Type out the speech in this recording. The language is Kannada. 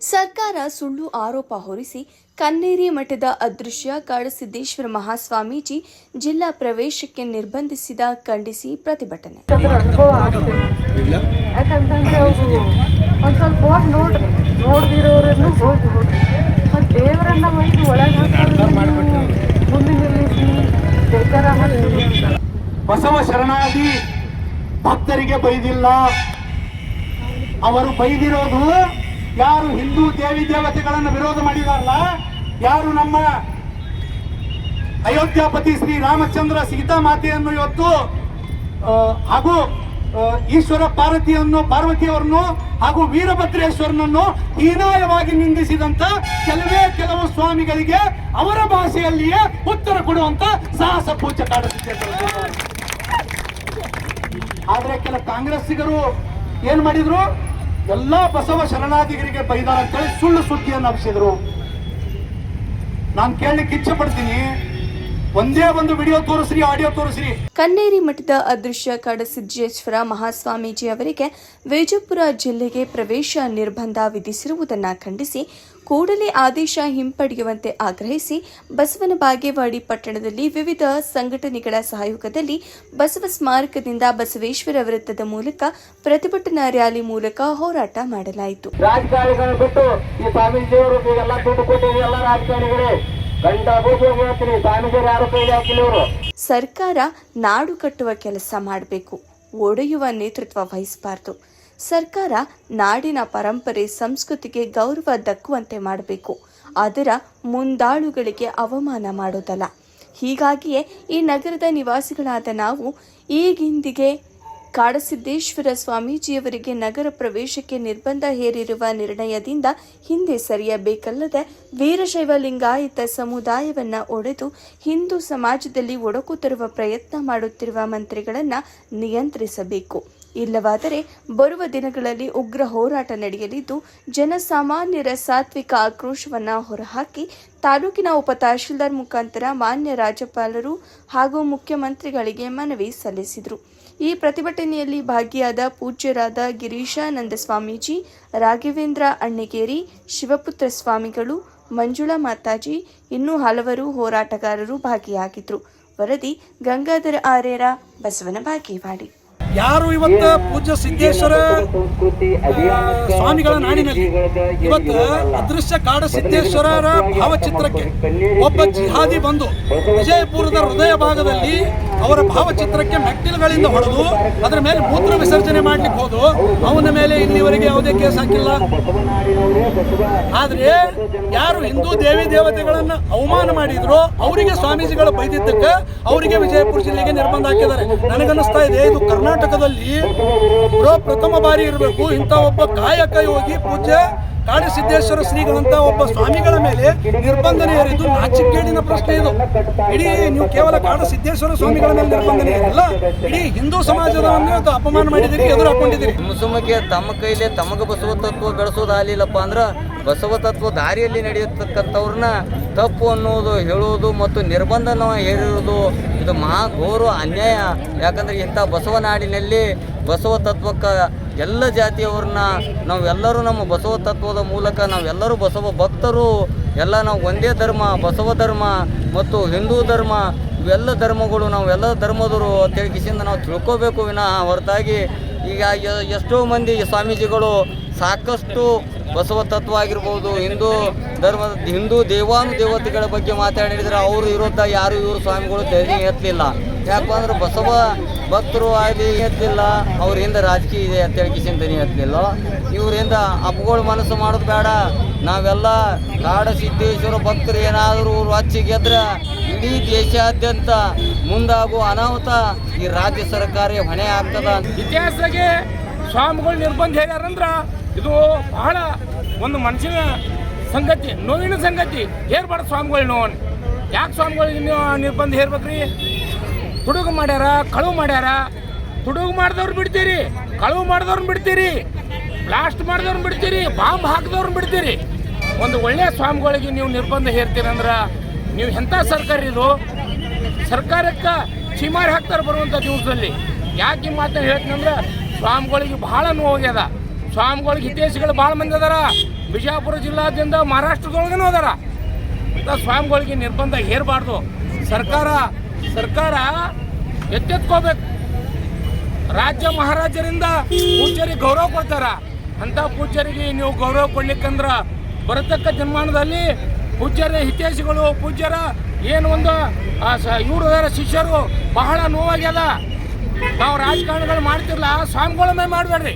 ಸರ್ಕಾರ ಸುಳ್ಳು ಆರೋಪ ಹೊರಿಸಿ ಕನ್ನೇರಿ ಮಠದ ಅದೃಶ್ಯ ಕಾಡಸಿದ್ದೇಶ್ವರ ಮಹಾಸ್ವಾಮೀಜಿ ಜಿಲ್ಲಾ ಪ್ರವೇಶಕ್ಕೆ ನಿರ್ಬಂಧಿಸಿದ ಖಂಡಿಸಿ ಪ್ರತಿಭಟನೆ. ಬಸವ ಶರಣಾದಿ ಭಕ್ತರಿಗೆ ಬೈದಿಲ್ಲ. ಅವರು ಬೈದಿರೋದು ಯಾರು ಹಿಂದೂ ದೇವಿ ದೇವತೆಗಳನ್ನು ವಿರೋಧ ಮಾಡಿದಾರಲ್ಲ? ಯಾರು ನಮ್ಮ ಅಯೋಧ್ಯಾಪತಿ ಶ್ರೀ ರಾಮಚಂದ್ರ ಸೀತಾ ಮಾತೆಯನ್ನು ಇವತ್ತು ಹಾಗೂ ಈಶ್ವರ ಪಾರ್ವತಿಯನ್ನು, ಪಾರ್ವತಿಯವರನ್ನು ಹಾಗೂ ವೀರಭದ್ರೇಶ್ವರನನ್ನು ಹೀನಾಯವಾಗಿ ನಿಂದಿಸಿದಂತ ಕೆಲವೇ ಕೆಲವು ಸ್ವಾಮಿಗಳಿಗೆ ಅವರ ಭಾಷೆಯಲ್ಲಿಯೇ ಉತ್ತರ ಕೊಡುವಂತ ಸಾಹಸ ಪೂಜೆ ಕಾಡುತ್ತಿದೆ ಆದ್ರೆ ಕೆಲ ಕಾಂಗ್ರೆಸ್ಸಿಗರು ಏನ್ ಮಾಡಿದ್ರು? ಎಲ್ಲಾ ಬಸವ ಶರಣಾದಿಗರಿಗೆ ಬೈದಾರ ಅಂತೇಳಿ ಸುಳ್ಳು ಸುದ್ದಿಯನ್ನು ಹಬ್ಬಿಸಿದ್ರು ನಾನು ಕೇಳಲಿಕ್ಕೆ ಇಚ್ಛೆ ಪಡ್ತೀನಿ. ಒಂದೇ ಒಂದು ವಿಡಿಯೋ ತೋರಿಸ್ರಿ, ಆಡಿಯೋ ತೋರಿಸ್ರಿ. ಕನ್ನೇರಿ ಮಠದ ಅದೃಶ್ಯ ಕಡಸಿದ್ದೇಶ್ವರ ಮಹಾಸ್ವಾಮೀಜಿ ಅವರಿಗೆ ವಿಜಯಪುರ ಜಿಲ್ಲೆಗೆ ಪ್ರವೇಶ ನಿರ್ಬಂಧ ವಿಧಿಸಿರುವುದನ್ನು ಖಂಡಿಸಿ ಕೂಡಲೇ ಆದೇಶ ಹಿಂಪಡೆಯುವಂತೆ ಆಗ್ರಹಿಸಿ ಬಸವನ ಬಾಗೇವಾಡಿ ಪಟ್ಟಣದಲ್ಲಿ ವಿವಿಧ ಸಂಘಟನೆಗಳ ಸಹಯೋಗದಲ್ಲಿ ಬಸವ ಸ್ಮಾರಕದಿಂದ ಬಸವೇಶ್ವರ ವೃತ್ತದ ಮೂಲಕ ಪ್ರತಿಭಟನಾ ರ್ಯಾಲಿ ಮೂಲಕ ಹೋರಾಟ ಮಾಡಲಾಯಿತು. ಬಿಟ್ಟು ಈ ಸ್ವಾಮೀಜಿಯವರು ದುಡ್ಡು ಕೊಟ್ಟಿರಿ ಎಲ್ಲ ರಾಜಕಾರಣಿಗಳೇ. ಸರ್ಕಾರ ನಾಡು ಕಟ್ಟುವ ಕೆಲಸ ಮಾಡಬೇಕು ಒಡೆಯುವ ನೇತೃತ್ವ ವಹಿಸಬಾರದು. ಸರ್ಕಾರ ನಾಡಿನ ಪರಂಪರೆ, ಸಂಸ್ಕೃತಿಗೆ ಗೌರವ ದಕ್ಕುವಂತೆ ಮಾಡಬೇಕು. ಅದರ ಮುಂದಾಳುಗಳಿಗೆ ಅವಮಾನ ಮಾಡೋದಲ್ಲ. ಹೀಗಾಗಿಯೇ ಈ ನಗರದ ನಿವಾಸಿಗಳಾದ ನಾವು ಈಗಿಂದಿಗೆ ಕಾಡಸಿದ್ದೇಶ್ವರ ಸ್ವಾಮೀಜಿಯವರಿಗೆ ನಗರ ಪ್ರವೇಶಕ್ಕೆ ನಿರ್ಬಂಧ ಹೇರಿರುವ ನಿರ್ಣಯದಿಂದ ಹಿಂದೆ ಸರಿಯಬೇಕಲ್ಲದೆ ವೀರಶೈವ ಲಿಂಗಾಯತ ಸಮುದಾಯವನ್ನ ಒಡೆದು ಹಿಂದೂ ಸಮಾಜದಲ್ಲಿ ಒಡಕು ತರುವ ಪ್ರಯತ್ನ ಮಾಡುತ್ತಿರುವ ಮಂತ್ರಿಗಳನ್ನು ನಿಯಂತ್ರಿಸಬೇಕು. ಇಲ್ಲವಾದರೆ ಬರುವ ದಿನಗಳಲ್ಲಿ ಉಗ್ರ ಹೋರಾಟ ನಡೆಯಲಿದ್ದು, ಜನಸಾಮಾನ್ಯರ ಸಾತ್ವಿಕ ಆಕ್ರೋಶವನ್ನು ಹೊರಹಾಕಿ ತಾಲೂಕಿನ ಉಪ ತಹಶೀಲ್ದಾರ್ ಮುಖಾಂತರ ಮಾನ್ಯ ರಾಜ್ಯಪಾಲರು ಹಾಗೂ ಮುಖ್ಯಮಂತ್ರಿಗಳಿಗೆ ಮನವಿ ಸಲ್ಲಿಸಿದರು. ಈ ಪ್ರತಿಭಟನೆಯಲ್ಲಿ ಭಾಗಿಯಾದ ಪೂಜ್ಯರಾದ ಗಿರೀಶಾನಂದ ಸ್ವಾಮೀಜಿ, ರಾಘವೇಂದ್ರ ಅಣ್ಣಗೇರಿ, ಶಿವಪುತ್ರ ಸ್ವಾಮಿಗಳು, ಮಂಜುಳಾ ಮಾತಾಜಿ, ಇನ್ನೂ ಹಲವರು ಹೋರಾಟಗಾರರು ಭಾಗಿಯಾಗಿದ್ದರು. ವರದಿ ಗಂಗಾಧರ ಆರ್ಯರ, ಬಸವನ ಬಾಗೇವಾಡಿ. ಯಾರು ಇವತ್ತು ಪೂಜ್ಯ ಸಿದ್ದೇಶ್ವರ ಸ್ವಾಮಿಗಳ ನಾಡಿನಲ್ಲಿ ಇವತ್ತು ಅದೃಶ್ಯ ಕಾಡ ಸಿದ್ದೇಶ್ವರರ ಭಾವಚಿತ್ರಕ್ಕೆ ಒಬ್ಬ ಜಿಹಾದಿ ಬಂದು ವಿಜಯಪುರದ ಹೃದಯ ಭಾಗದಲ್ಲಿ ಅವರ ಭಾವಚಿತ್ರಕ್ಕೆ ಮೆಟ್ಟಿಲುಗಳಿಂದ ಹೊಡೆದು ಅದರ ಮೇಲೆ ಮೂತ್ರ ವಿಸರ್ಜನೆ ಮಾಡ್ಲಿಕ್ಕೆ ಹೋದು. ಅವನ ಮೇಲೆ ಇಲ್ಲಿವರೆಗೆ ಯಾವುದೇ ಕೇಸ್ ಹಾಕಿಲ್ಲ. ಆದ್ರೆ ಯಾರು ಹಿಂದೂ ದೇವಿ ದೇವತೆಗಳನ್ನ ಅವಮಾನ ಮಾಡಿದ್ರು ಅವರಿಗೆ ಸ್ವಾಮೀಜಿಗಳು ಬೈದಿದ್ದಕ್ಕೆ ಅವರಿಗೆ ವಿಜಯಪುರ ಜಿಲ್ಲೆಗೆ ನಿರ್ಬಂಧ ಹಾಕಿದ್ದಾರೆ. ನನಗನ್ನಿಸ್ತಾ ಇದೆ ಇದು ಕರ್ನಾಟಕದಲ್ಲಿ ಪ್ರಥಮ ಬಾರಿ ಇರಬೇಕು. ಇಂಥ ಒಬ್ಬ ಕಾಯಕ ಯೋಗಿ ಪೂಜ್ಯ ಕಾಡಸಿದ್ದೇಶ್ವರ ಶ್ರೀಗಳಂತ ಒಬ್ಬ ಸ್ವಾಮಿಗಳ ಮೇಲೆ ನಿರ್ಬಂಧನೆ ಏರಿದ್ದು ನಾಚಿಕೇಡಿನ ಪ್ರಶ್ನೆ ಇದು. ಇಡೀ ನೀವು ಕೇವಲ ಕಾಡಸಿದ್ದೇಶ್ವರ ಸ್ವಾಮಿಗಳ ಮೇಲೆ ನಿರ್ಬಂಧನೆ ಏರಿಲ್ಲ ಇಡೀ ಹಿಂದೂ ಸಮಾಜದವನ್ನು ಇವತ್ತು ಅಪಮಾನ ಮಾಡಿದಿರಿ ಎದುರು ಹಾಕೊಂಡಿದ್ದೀರಿ ಮುಸುಮಕ್ಕೆ ತಮ್ಮ ಕೈಲೇ ತಮಗ ಬಸವ ತತ್ವ ಬೆಳೆಸೋದಾಗಲಿಲ್ಲಪ್ಪ ಅಂದ್ರೆ ಬಸವ ತತ್ವ ದಾರಿಯಲ್ಲಿ ನಡೆಯತಕ್ಕಂಥವ್ರನ್ನ ತಪ್ಪು ಅನ್ನೋದು ಹೇಳೋದು ಮತ್ತು ನಿರ್ಬಂಧನ ಹೇರಿರೋದು ಇದು ಮಹಾ ಘೋರ ಅನ್ಯಾಯ. ಯಾಕಂದ್ರೆ ಇಂಥ ಬಸವ ನಾಡಿನಲ್ಲಿ ಬಸವ ತತ್ವಕ್ಕೆ ಎಲ್ಲ ಜಾತಿಯವ್ರನ್ನ ನಾವೆಲ್ಲರೂ ನಮ್ಮ ಬಸವ ತತ್ವದ ಮೂಲಕ ನಾವೆಲ್ಲರೂ ಬಸವ ಭಕ್ತರು. ಎಲ್ಲ ನಾವು ಒಂದೇ ಧರ್ಮ, ಬಸವ ಧರ್ಮ ಮತ್ತು ಹಿಂದೂ ಧರ್ಮ. ಇವೆಲ್ಲ ಧರ್ಮಗಳು ನಾವೆಲ್ಲ ಧರ್ಮದವರು ಅಂತೇಳಿ ಕಿಸಿಂದ ನಾವು ತಿಳ್ಕೋಬೇಕು ವಿನಃ ಹೊರತಾಗಿ. ಈಗ ಎಷ್ಟೋ ಮಂದಿ ಸ್ವಾಮೀಜಿಗಳು ಸಾಕಷ್ಟು ಬಸವ ತತ್ವ ಆಗಿರ್ಬೋದು ಹಿಂದೂ ಧರ್ಮದ, ಹಿಂದೂ ದೇವಾನು ದೇವತೆಗಳ ಬಗ್ಗೆ ಮಾತಾಡಿದರೆ ಅವರು ವಿರುದ್ಧ ಯಾರು ಇವರು ಸ್ವಾಮಿಗಳು ಧೈರ್ಯ ಎತ್ತಲಿಲ್ಲ. ಯಾಕಂದ್ರೆ ಬಸವ ಭಕ್ತರು ಆಗಿ ಎತ್ತಲಿಲ್ಲ, ಅವರಿಂದ ರಾಜಕೀಯ ಇದೆ ಅಂತೇಳಿ ಕಿಸಿನ ಧ್ವನಿ ಎತ್ತಲಿಲ್ಲ. ಇವರಿಂದ ಅಪ್ಪಗಳು ಮನಸ್ಸು ಮಾಡೋದು ಬೇಡ. ನಾವೆಲ್ಲ ಕಾಡ ಸಿದ್ದೇಶ್ವರ ಭಕ್ತರು ಏನಾದರೂ ಹಚ್ಚಿ ಗೆದ್ರೆ ಇಡೀ ದೇಶಾದ್ಯಂತ ಮುಂದಾಗುವ ಅನಾಹುತ ಈ ರಾಜ್ಯ ಸರ್ಕಾರ ಹೊಣೆ ಆಗ್ತದ ಇತಿಹಾಸದಾಗೆ ಸ್ವಾಮಿಗಳು ನಿರ್ಬಂಧ ಹೇಳ್ಯಾರಂದ್ರ ಇದು ಬಹಳ ಒಂದು ಮನುಷ್ಯನ ಸಂಗತಿ, ನೋವಿನ ಸಂಗತಿ. ಹೇರ್ಬಾರ್ದು ಸ್ವಾಮಿಗಳು ನೋವು. ಯಾಕೆ ಸ್ವಾಮಿಗಳಿಗೆ ನೀವು ನಿರ್ಬಂಧ ಹೇರ್ಬೇಕ್ರಿ? ತುಡುಗು ಮಾಡ್ಯಾರ, ಕಳುವು ಮಾಡ್ಯಾರ. ತುಡುಗು ಮಾಡಿದವ್ರು ಬಿಡ್ತೀರಿ, ಕಳುವು ಮಾಡಿದವ್ರನ್ನ ಬಿಡ್ತೀರಿ, ಬ್ಲಾಸ್ಟ್ ಮಾಡಿದವ್ರನ್ನ ಬಿಡ್ತೀರಿ, ಬಾಂಬ್ ಹಾಕಿದವ್ರನ್ನ ಬಿಡ್ತೀರಿ. ಒಂದು ಒಳ್ಳೆಯ ಸ್ವಾಮಿಗಳಿಗೆ ನೀವು ನಿರ್ಬಂಧ ಹೇರ್ತೀರಂದ್ರ ನೀವು ಎಂಥ ಸರ್ಕಾರ ಇದು? ಸರ್ಕಾರಕ್ಕೆ ಚಿಮಾರಿ ಹಾಕ್ತಾರೆ ಬರುವಂಥ ದಿವಸದಲ್ಲಿ. ಯಾಕೆ ಈ ಹೇಳ್ತೀನಂದ್ರೆ, ಸ್ವಾಮಿಗಳಿಗೆ ಬಹಳ ನೋವು ಹೋಗ್ಯದ ಸ್ವಾಮಿಗಳಿಗೆ ಹಿತೇಶಿಗಳು ಭಾಳ ಮಂದಿ ಅದಾರ. ಬಿಜಾಪುರ ಜಿಲ್ಲಾದ್ಯಂತ ಮಹಾರಾಷ್ಟ್ರದೊಳಗೂ ಅದಾರ. ಸ್ವಾಮಿಗಳಿಗೆ ನಿರ್ಬಂಧ ಹೇರಬಾರ್ದು. ಸರ್ಕಾರ ಸರ್ಕಾರ ಎತ್ತೆತ್ಕೋಬೇಕು. ರಾಜ್ಯ ಮಹಾರಾಜರಿಂದ ಪೂಜ್ಯರಿಗೆ ಗೌರವ ಕೊಡ್ತಾರ. ಅಂತ ಪೂಜ್ಯರಿಗೆ ನೀವು ಗೌರವ ಕೊಡ್ಲಿಕ್ಕಂದ್ರೆ ಬರತಕ್ಕ ಜನ್ಮಾನದಲ್ಲಿ ಪೂಜ್ಯರ ಹಿತೈಷಿಗಳು, ಪೂಜ್ಯರ ಏನು ಒಂದು ಇವರು ಶಿಷ್ಯರು ಬಹಳ ನೋವಾಗ್ಯದ. ನಾವು ರಾಜಕಾರಣಗಳು ಮಾಡ್ತಿರಲ್ಲ ಸ್ವಾಮಿಗಳ ಮೇಲೆ ಮಾಡಬೇಡ್ರಿ.